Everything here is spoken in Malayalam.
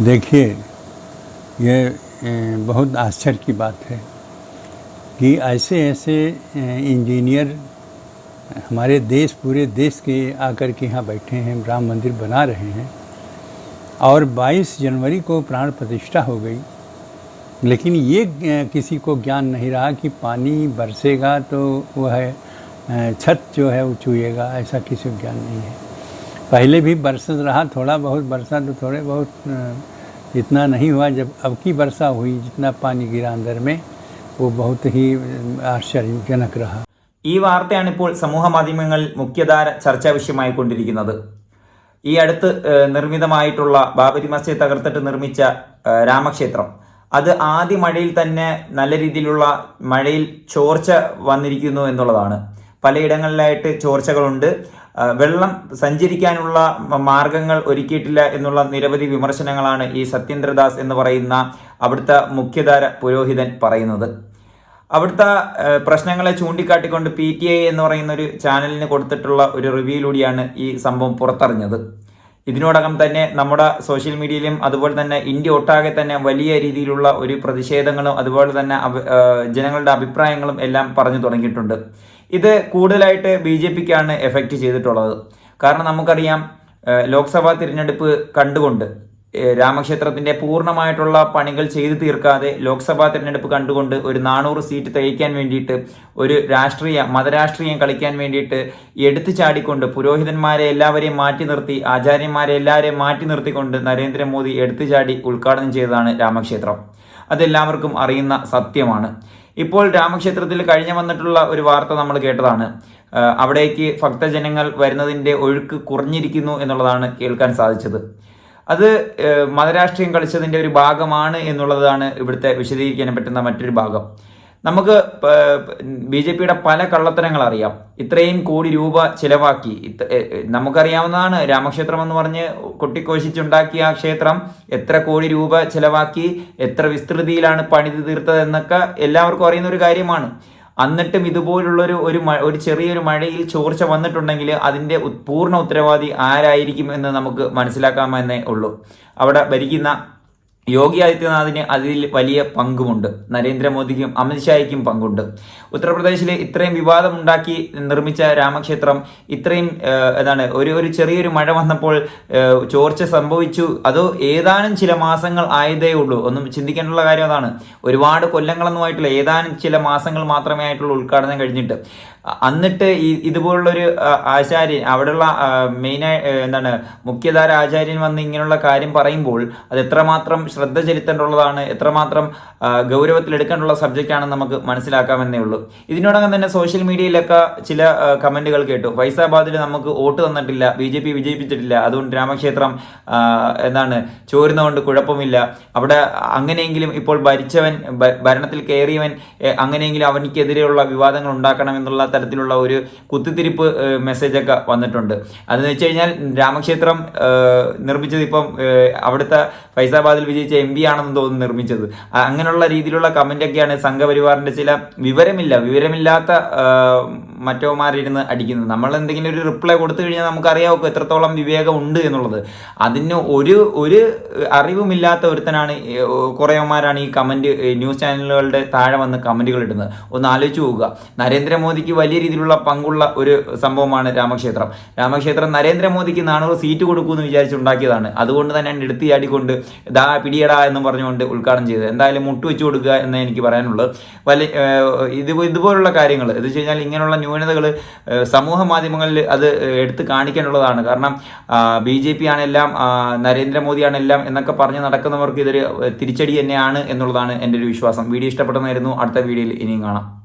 देखिए, ये बहुत आश्चर्य की बात है कि ऐसे ऐसे इंजीनियर हमारे देश, पूरे देश के आकर के यहाँ बैठे हैं, राम मंदिर बना रहे हैं और 22 जनवरी को प्राण प्रतिष्ठा हो गई। लेकिन ये किसी को ज्ञान नहीं रहा कि पानी बरसेगा तो वह छत जो है वो चुएगा ऐसा किसी को ज्ञान नहीं है। पहले भी बरसत रहा थोड़ा बहुत बरसा तो थोड़े बहुत अ, इतना नहीं हुआ जब अब की वर्षा हुई जितना पानी गिरा अंदर में वो बहुत ही आश्चर्यजनक रहा ഈ വാർത്തയാണ് ഇപ്പോൾ സമൂഹ മാധ്യമങ്ങളിൽ മുഖ്യധാര ചർച്ചാ വിഷയമായിക്കൊണ്ടിരിക്കുന്നത് ഈ അടുത്ത് ഏഹ്, നിർമ്മിതമായിട്ടുള്ള ബാബരി മസ്ജിദ് തകർത്തിട്ട് നിർമ്മിച്ച ഏഹ്, രാമക്ഷേത്രം അത് ആദ്യ മഴയിൽ തന്നെ നല്ല രീതിയിലുള്ള മഴയിൽ ചോർച്ച വന്നിരിക്കുന്നു എന്നുള്ളതാണ് പലയിടങ്ങളിലായിട്ട് ചോർച്ചകളുണ്ട് ആ, വെള്ളം സഞ്ചരിക്കാനുള്ള മാർഗങ്ങൾ ഒരുക്കിയിട്ടില്ല എന്നുള്ള നിരവധി വിമർശനങ്ങളാണ് ഈ സത്യേന്ദ്രദാസ് എന്ന് പറയുന്ന അവിടുത്തെ മുഖ്യധാര പുരോഹിതൻ പറയുന്നത്. അവിടുത്തെ പ്രശ്നങ്ങളെ ചൂണ്ടിക്കാട്ടിക്കൊണ്ട് പി ടി ഐ എന്ന് പറയുന്ന ഒരു ചാനലിന് കൊടുത്തിട്ടുള്ള ഒരു റിവ്യൂയിലൂടെയാണ് ഈ സംഭവം പുറത്തറിഞ്ഞത്. ഇതിനോടകം തന്നെ നമ്മുടെ സോഷ്യൽ മീഡിയയിലും അതുപോലെ തന്നെ ഇന്ത്യ ഒട്ടാകെ തന്നെ വലിയ രീതിയിലുള്ള ഒരു പ്രതിഷേധങ്ങളും അതുപോലെ തന്നെ ജനങ്ങളുടെ അഭിപ്രായങ്ങളും എല്ലാം പറഞ്ഞു തുടങ്ങിയിട്ടുണ്ട്. ഇത് കൂടുതലായിട്ട് ബി ജെ പിക്കാണ് എഫക്റ്റ് ചെയ്തിട്ടുള്ളത്. കാരണം നമുക്കറിയാം ലോക്സഭാ തിരഞ്ഞെടുപ്പ് കണ്ടുകൊണ്ട് രാമക്ഷേത്രത്തിന്റെ പൂർണമായിട്ടുള്ള പണികൾ ചെയ്തു തീർക്കാതെ ലോക്സഭാ തിരഞ്ഞെടുപ്പ് കണ്ടുകൊണ്ട് ഒരു നാനൂറ് സീറ്റ് തികയ്ക്കാൻ വേണ്ടിയിട്ട് ഒരു രാഷ്ട്രീയ മതരാഷ്ട്രീയം കളിക്കാൻ വേണ്ടിയിട്ട് എടുത്തു ചാടിക്കൊണ്ട് പുരോഹിതന്മാരെ എല്ലാവരെയും മാറ്റി നിർത്തി ആചാര്യന്മാരെ എല്ലാവരെയും മാറ്റി നിർത്തിക്കൊണ്ട് നരേന്ദ്രമോദി എടുത്തു ചാടി ഉദ്ഘാടനം ചെയ്തതാണ് രാമക്ഷേത്രം. അതെല്ലാവർക്കും അറിയുന്ന സത്യമാണ്. ഇപ്പോൾ രാമക്ഷേത്രത്തിൽ കഴിഞ്ഞു വന്നിട്ടുള്ള ഒരു വാർത്ത നമ്മൾ കേട്ടതാണ്. അവിടേക്ക് ഭക്തജനങ്ങൾ വരുന്നതിന്റെ ഒഴുക്ക് കുറഞ്ഞിരിക്കുന്നു എന്നുള്ളതാണ് കേൾക്കാൻ സാധിച്ചത്. അത് മതരാഷ്ട്രീയം കളിച്ചതിന്റെ ഒരു ഭാഗമാണ് എന്നുള്ളതാണ് ഇവിടുത്തെ വിശദീകരിക്കാൻ പറ്റുന്ന മറ്റൊരു ഭാഗം. നമുക്ക് ബി ജെ പിയുടെ പല കള്ളത്തരങ്ങൾ അറിയാം. ഇത്രയും കോടി രൂപ ചിലവാക്കി. നമുക്കറിയാവുന്നതാണ് രാമക്ഷേത്രം എന്ന് പറഞ്ഞ് കൊട്ടിക്കോശിച്ചുണ്ടാക്കിയ ആ ക്ഷേത്രം എത്ര കോടി രൂപ ചിലവാക്കി എത്ര വിസ്തൃതിയിലാണ് പണിത് തീർത്തത് എന്നൊക്കെ എല്ലാവർക്കും അറിയുന്ന ഒരു കാര്യമാണ്. എന്നിട്ടും ഇതുപോലുള്ളൊരു ഒരു ഒരു ചെറിയൊരു മഴയിൽ ചോർച്ച വന്നിട്ടുണ്ടെങ്കിൽ അതിന്റെ പൂർണ ഉത്തരവാദി ആരായിരിക്കും എന്ന് നമുക്ക് മനസ്സിലാക്കാമെന്നേ ഉള്ളൂ. അവിടെ ഭരിക്കുന്ന യോഗി ആദിത്യനാഥിന് അതിൽ വലിയ പങ്കുമുണ്ട്. നരേന്ദ്രമോദിക്കും അമിത്ഷായ്ക്കും പങ്കുണ്ട്. ഉത്തർപ്രദേശിലെ ഇത്രയും വിവാദമുണ്ടാക്കി നിർമ്മിച്ച രാമക്ഷേത്രം ഇത്രയും എന്താണ് ഒരു ഒരു ചെറിയൊരു മഴ വന്നപ്പോൾ ചോർച്ച സംഭവിച്ചു. അത് ഏതാനും ചില മാസങ്ങൾ ആയതേ ഉള്ളൂ. ഒന്നും ചിന്തിക്കേണ്ടുള്ള കാര്യം അതാണ്. ഒരുപാട് കൊല്ലങ്ങളൊന്നും ആയിട്ടില്ല ഏതാനും ചില മാസങ്ങൾ മാത്രമേ ആയിട്ടുള്ള ഉദ്ഘാടനം കഴിഞ്ഞിട്ട്. എന്നിട്ട് ഈ ഇതുപോലുള്ളൊരു ആചാര്യൻ അവിടെയുള്ള മെയിനായി എന്താണ് മുഖ്യധാര ആചാര്യൻ വന്ന് ഇങ്ങനെയുള്ള കാര്യം പറയുമ്പോൾ അത് എത്രമാത്രം ശ്രദ്ധ ചെലുത്തേണ്ടുള്ളതാണ്. എത്രമാത്രം സബ്ജക്റ്റ് ആണെന്ന് നമുക്ക് മനസ്സിലാക്കാമെന്നേ ഉള്ളൂ. ഇതിനോടകം തന്നെ സോഷ്യൽ മീഡിയയിലൊക്കെ ചില കമന്റുകൾ കേട്ടു. ഫൈസാബാദിൽ നമുക്ക് വോട്ട് തന്നിട്ടില്ല ബി ജെ പി വിജയിപ്പിച്ചിട്ടില്ല അതുകൊണ്ട് രാമക്ഷേത്രം എന്താണ് ചോരുന്നതുകൊണ്ട് കുഴപ്പമില്ല. അവിടെ അങ്ങനെയെങ്കിലും ഇപ്പോൾ ഭരിച്ചവൻ ഭരണത്തിൽ കയറിയവൻ അങ്ങനെയെങ്കിലും അവനിക്കെതിരെയുള്ള വിവാദങ്ങൾ ഉണ്ടാക്കണം എന്നുള്ള തരത്തിലുള്ള ഒരു കുത്തിത്തിരിപ്പ് മെസ്സേജൊക്കെ വന്നിട്ടുണ്ട്. അതെന്ന് വെച്ച് കഴിഞ്ഞാൽ രാമക്ഷേത്രം നിർമ്മിച്ചത് ഇപ്പം അവിടുത്തെ ഫൈസാബാദിൽ വിജയിച്ച എം പി ആണെന്ന് തോന്നുന്നു നിർമ്മിച്ചത്. അങ്ങനെയുള്ള രീതിയിലുള്ള കമന്റൊക്കെയാണ് സംഘപരിവാറിന്റെ ചില വിവരമില്ല. വിവരമില്ലാത്ത മറ്റോമാരിരുന്ന് അടിക്കുന്നത് നമ്മൾ എന്തെങ്കിലും ഒരു റിപ്ലൈ കൊടുത്തു കഴിഞ്ഞാൽ നമുക്കറിയാം ഒക്കെ എത്രത്തോളം വിവേകം ഉണ്ട് എന്നുള്ളത്. അതിന് ഒരു ഒരു അറിവുമില്ലാത്ത ഒരുത്തനാണ് കുറേമാരാണ് ഈ കമന്റ് ന്യൂസ് ചാനലുകളുടെ താഴെ വന്ന് കമന്റുകൾ ഇടുന്നത്. ഒന്ന് ആലോചിച്ച് പോവുക നരേന്ദ്രമോദിക്ക് വലിയ രീതിയിലുള്ള പങ്കുള്ള ഒരു സംഭവമാണ് രാമക്ഷേത്രം. രാമക്ഷേത്രം നരേന്ദ്രമോദിക്ക് നാനൂറ് സീറ്റ് കൊടുക്കുമെന്ന് വിചാരിച്ചുണ്ടാക്കിയതാണ് അതുകൊണ്ട് തന്നെ എടുത്ത് ചാടിക്കൊണ്ട് ദാ പിടിയടാ എന്ന് പറഞ്ഞുകൊണ്ട് ഉദ്ഘാടനം ചെയ്തത്. എന്തായാലും മുട്ട് വെച്ച് കൊടുക്കുക എന്നേ എനിക്ക് പറയാനുള്ളത് വലിയ ഇത് ഇതുപോലുള്ള കാര്യങ്ങൾ എന്ന് വെച്ച് കഴിഞ്ഞാൽ ഇങ്ങനെയുള്ള ന്യൂനതകൾ സമൂഹ മാധ്യമങ്ങളിൽ അത് എടുത്തു കാണിക്കാനുള്ളതാണ്. കാരണം ബി ജെ പി ആണെല്ലാം നരേന്ദ്രമോദിയാണെല്ലാം എന്നൊക്കെ പറഞ്ഞ് നടക്കുന്നവർക്ക് ഇതൊരു തിരിച്ചടി തന്നെയാണ് എന്നുള്ളതാണ് എന്റെ ഒരു വിശ്വാസം. വീഡിയോ ഇഷ്ടപ്പെട്ടെന്നായിരുന്നു. അടുത്ത വീഡിയോയിൽ ഇനിയും കാണാം.